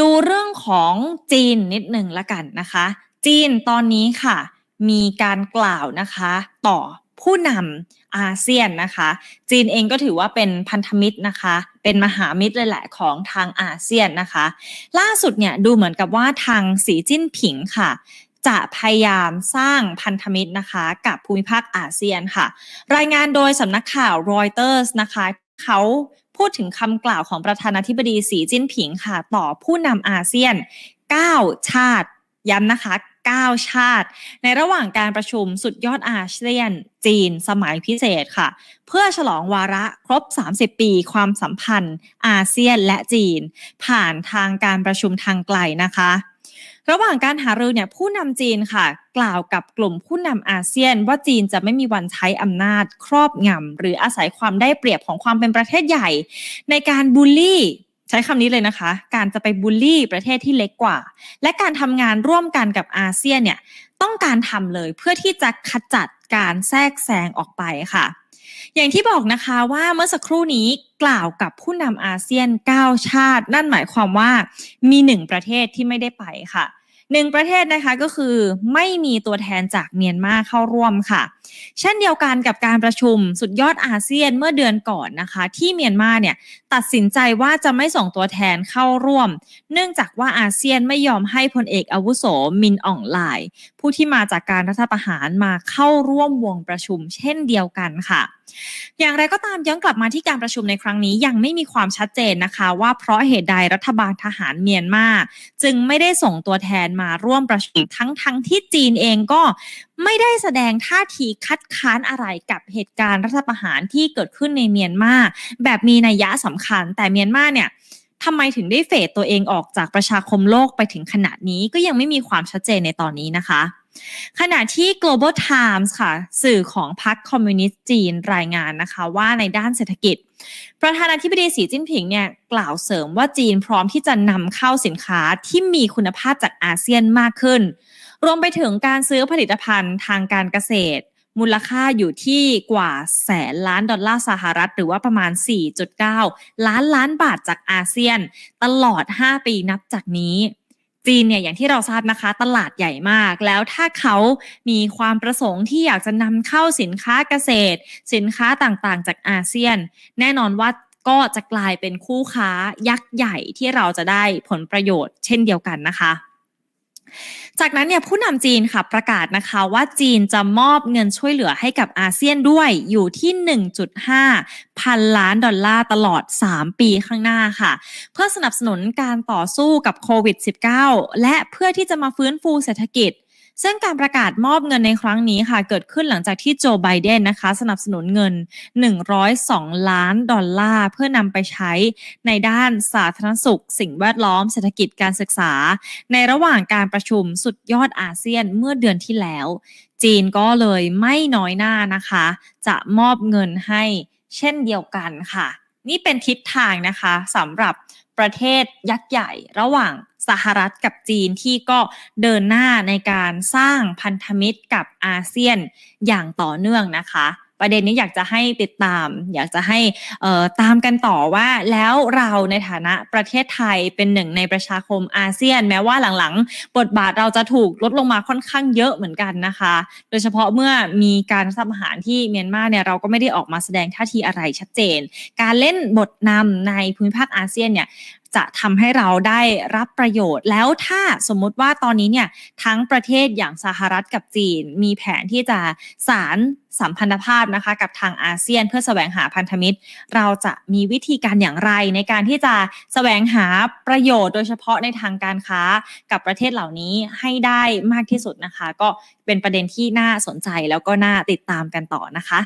ดูเรื่องของจีนนิดหนึ่งละกันนะคะ จีนตอนนี้ค่ะ มีการกล่าวนะคะต่อผู้นำอาเซียนนะคะ จีนเองก็ถือว่าเป็นพันธมิตรนะคะ เป็นมหามิตรเลยแหละของทางอาเซียนนะคะ ล่าสุดเนี่ยดูเหมือนกับว่าทางสีจิ้นผิงค่ะ จะพยายามสร้างพันธมิตรนะคะ กับภูมิภาคอาเซียนค่ะ รายงานโดยสำนักข่าวรอยเตอร์สนะคะเขา พูดถึงคำกล่าวของประธานาธิบดีสีจิ้นผิงค่ะ ต่อผู้นำอาเซียน 9 ชาติ ย้ำนะคะ 9 ชาติ ในระหว่างการประชุมสุดยอดอาเซียน จีน สมัยพิเศษค่ะ เพื่อฉลองวาระครบ 30 ปีความสัมพันธ์ อาเซียนและจีน ผ่านทางการประชุมทางไกลนะคะ ระหว่างการหารือเนี่ยผู้นำจีนค่ะ กล่าวกับกลุ่มผู้นำอาเซียน ว่าจีนจะไม่มีวันใช้อำนาจครอบงำหรืออาศัยความได้เปรียบของความเป็นประเทศใหญ่ ในการบูลลี่ใช้คำนี้เลยนะคะ การจะไปบูลลี่ประเทศที่เล็กกว่า และการทำงานร่วมกันกับอาเซียนเนี่ยต้องการทำเลยเพื่อที่จะขจัดการแทรกแซงออกไปค่ะ อย่างที่บอกนะคะว่าเมื่อสักครู่นี้กล่าวกับผู้นำอาเซียน 9 ชาติ นั่นหมายความว่ามีหนึ่งประเทศที่ไม่ได้ไปค่ะ หนึ่งประเทศนะคะก็คือไม่มีตัวแทนจากเมียนมาเข้าร่วมค่ะ เช่นเดียวกันกับการประชุมสุดยอดอาเซียนเมื่อเดือนก่อนนะคะ ที่เมียนมาเนี่ยตัดสินใจว่าจะไม่ส่งตัวแทนเข้าร่วม เนื่องจากว่าอาเซียนไม่ยอมให้พลเอกอาวุโสมินอ่องไลน์ผู้ที่มาจากการรัฐประหารมาเข้าร่วมวงประชุม เช่นเดียวกันค่ะอย่างไรก็ตามย้อนกลับมาที่การประชุมในครั้งนี้ยังไม่มีความชัดเจนนะคะ ว่าเพราะเหตุใดรัฐบาลทหารเมียนมาจึงไม่ได้ส่งตัวแทนมาร่วมประชุมทั้งทั้งที่จีนเองก็ไม่ได้แสดงท่าทีคัดค้านอะไรกับเหตุการณ์รัฐประหารที่เกิดขึ้นในเมียนมาแบบมีนัยยะสำคัญ แต่เมียนมาเนี่ยทำไมถึงได้เฟดตัวเองออกจากประชาคมโลกไปถึงขนาดนี้ก็ยังไม่มีความชัดเจนในตอนนี้นะคะ ขณะที่ Global Times ค่ะ สื่อของพรรคคอมมิวนิสต์จีนรายงานนะคะว่าในด้านเศรษฐกิจ ประธานาธิบดีสีจิ้นผิงเนี่ยกล่าวเสริมว่าจีนพร้อมที่จะนำเข้าสินค้าที่มีคุณภาพจากอาเซียนมากขึ้น รวมไปถึงการซื้อผลิตภัณฑ์ทางการเกษตร มูลค่าอยู่ที่กว่าแสนล้านดอลลาร์สหรัฐ หรือว่าประมาณ 4.9 ล้านล้านบาทจากอาเซียน ตลอด 5 ปีนับจากนี้ จีนเนี่ยอย่างที่เราทราบนะคะตลาดใหญ่มาก แล้วถ้าเขามีความประสงค์ที่อยากจะนำเข้าสินค้าเกษตร สินค้าต่างๆ จากอาเซียน แน่นอนว่าก็จะกลายเป็นคู่ค้ายักษ์ใหญ่ที่เราจะได้ผลประโยชน์เช่นเดียวกันนะคะ จากนั้นเนี่ยผู้นำจีนค่ะประกาศนะคะว่าจีนจะมอบเงินช่วยเหลือให้กับอาเซียนด้วยอยู่ที่ 1.5 พันล้านดอลลาร์ตลอด 3 ปีข้างหน้าค่ะ เพื่อสนับสนุนการต่อสู้กับโควิด -19 และเพื่อที่จะมาฟื้นฟูเศรษฐกิจ ซึ่งการประกาศมอบเงินในครั้งนี้ค่ะ เกิดขึ้นหลังจากที่โจไบเดนนะคะ สนับสนุนเงิน 102 ล้านดอลลาร์ เพื่อนำไปใช้ในด้านสาธารณสุข สิ่งแวดล้อมเศรษฐกิจการศึกษา ในระหว่างการประชุมสุดยอดอาเซียนเมื่อเดือนที่แล้ว จีนก็เลยไม่น้อยหน้านะคะ จะมอบเงินให้เช่นเดียวกันค่ะ นี่เป็นทิศทางนะคะสำหรับประเทศยักษ์ใหญ่ระหว่างสหรัฐกับจีนที่ก็เดินหน้าในการสร้างพันธมิตรกับอาเซียนอย่างต่อเนื่องนะคะ ประเด็นนี้อยากจะให้ติดตาม อยากจะให้ตามกันต่อว่าแล้วเราในฐานะประเทศไทยเป็นหนึ่งในประชาคมอาเซียน แม้ว่าหลังๆ บทบาทเราจะถูกลดลงมาค่อนข้างเยอะเหมือนกันนะคะ โดยเฉพาะเมื่อมีการสัมหารที่เมียนมาเนี่ยเราก็ไม่ได้ออกมาแสดงท่าทีอะไรชัดเจน การเล่นบทนำในภูมิภาคอาเซียนเนี่ย จะทำให้เราได้รับประโยชน์ แล้วถ้าสมมุติว่าตอนนี้เนี่ยทั้งประเทศอย่างสหรัฐกับจีน มีแผนที่จะสารสัมพันธภาพนะคะกับทางอาเซียนเพื่อแสวงหาพันธมิตร เราจะมีวิธีการอย่างไรในการที่จะแสวงหาประโยชน์ โดยเฉพาะในทางการค้ากับประเทศเหล่านี้ให้ได้มากที่สุดนะคะ ก็เป็นประเด็นที่น่าสนใจแล้วก็น่าติดตามกันต่อนะคะ